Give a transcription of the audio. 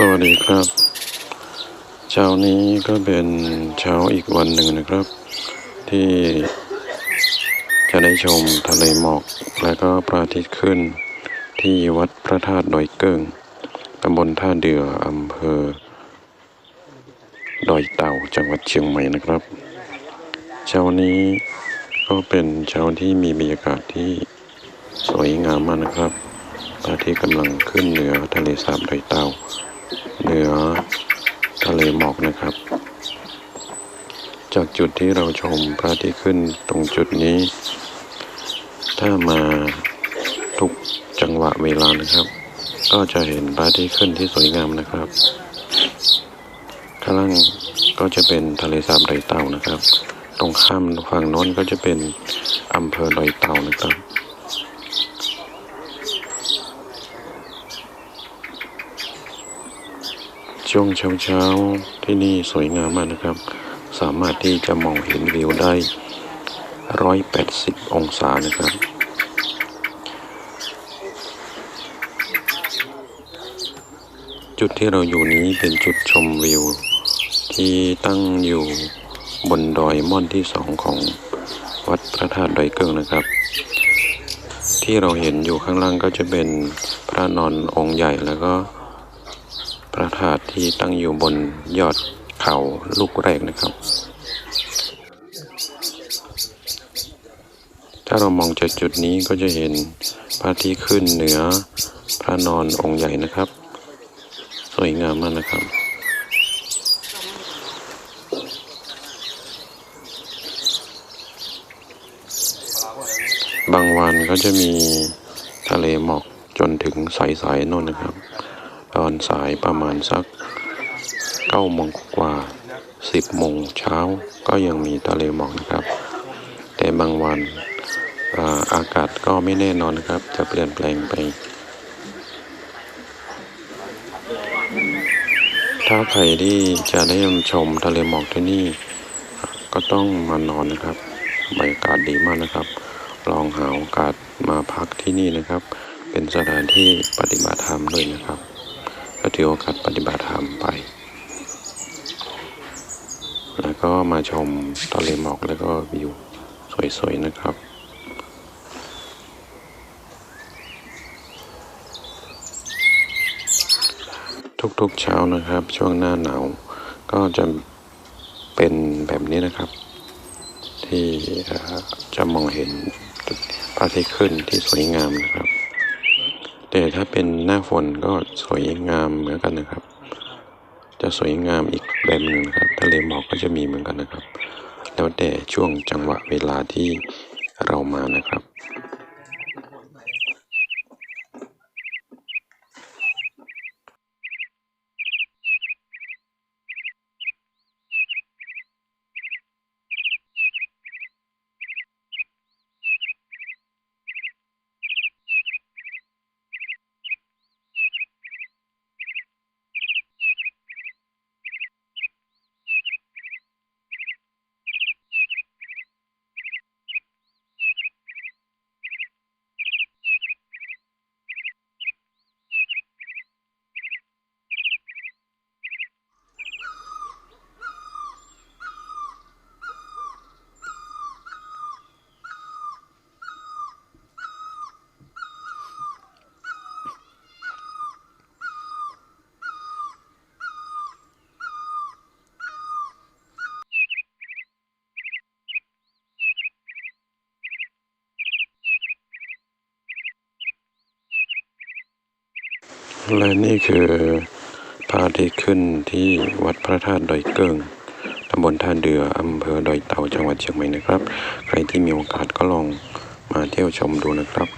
สวัสดีครับ เช้านี้ก็เป็นเช้าอีกวันหนึ่งนะครับ ที่จะได้ชมทะเลหมอกและก็พระอาทิตย์ขึ้น ที่วัดพระธาตุดอยเกิงตำบลท่าเดืออำเภอ ดอยเต่าจังหวัดเชียงใหม่นะครับ เช้านี้ก็เป็นเช้าที่มีบรรยากาศที่สวยงามมากนะครับพระอาทิตย์กำลังขึ้นเหนือทะเลสาบดอยเต่า เหนือทะเลหมอกนะครับ จากจุดที่เราชมพระอาทิตย์ขึ้นตรงจุดนี้ ถ้ามาทุกจังหวะเวลานะครับ ก็จะเห็นพระอาทิตย์ขึ้นที่สวยงามนะครับข้างล่างก็จะเป็นทะเลสาบดอยเต่านะครับ ตรงข้ามฝั่งโน้นก็จะเป็นอำเภอดอยเต่านะครับ ช่วงเช้าๆที่นี่สวยงามมากนะครับ สามารถที่จะมองเห็นวิวได้ 180 องศานะครับ จุดที่เราอยู่นี้เป็นจุดชมวิว ที่ตั้งอยู่บนดอยม่อนที่สองของวัดพระธาตุดอยเกิงนะครับ ที่เราเห็นอยู่ข้างล่างก็จะเป็นพระนอนองค์ใหญ่แล้วก็ พระธาตุที่ตั้งอยู่บนยอดเขาลูกแรกนะครับ ถ้าเรามองจากจุดนี้ก็จะเห็นพระที่ขึ้นเหนือพระนอนองค์ใหญ่นะครับ สวยงามมากนะครับบางวันก็จะมีทะเลหมอกจนถึงสายๆโน่นนะครับ ตอนสายประมาณสักเก้าโมงกว่าสิบโมงเช้าก็ยังมีทะเลหมอกนะครับ แต่บางวันอาอากาศก็ไม่แน่นอนนะครับ จะเปลี่ยนแปลงไป ถ้าใครที่จะได้ชมทะเลหมอกที่นี่ ก็ต้องมานอนนะครับบรรยากาศดีมากนะครับ ลองหาโอกาสมาพักที่นี่นะครับ เป็นสถานที่ปฏิบัติธรรมด้วยนะครับ ก็ถือโอกาสปฏิบัติธรรมไป แล้วก็มาชมทะเลหมอกแล้วก็วิวสวยๆนะครับทุกๆเช้านะครับ ช่วงหน้าหนาวก็จะเป็นแบบนี้นะครับ ที่จะมองเห็นพระอาทิตย์ขึ้นที่สวยงามนะครับ แต่ถ้าเป็นหน้าฝนก็สวยงามเหมือนกันนะครับ จะสวยงามอีกแบบหนึ่งนะครับทะเลหมอกก็จะมีเหมือนกันนะครับ แล้วแต่ช่วงจังหวะเวลาที่เรามานะครับ และนี่คือพระอาทิตย์ขึ้นที่วัดพระธาตุดอยเกิงตำบลท่าเดืออำเภอดอยเต่าจังหวัดเชียงใหม่นะครับ ใครที่มีโอกาสก็ลองมาเที่ยวชมดูนะครับ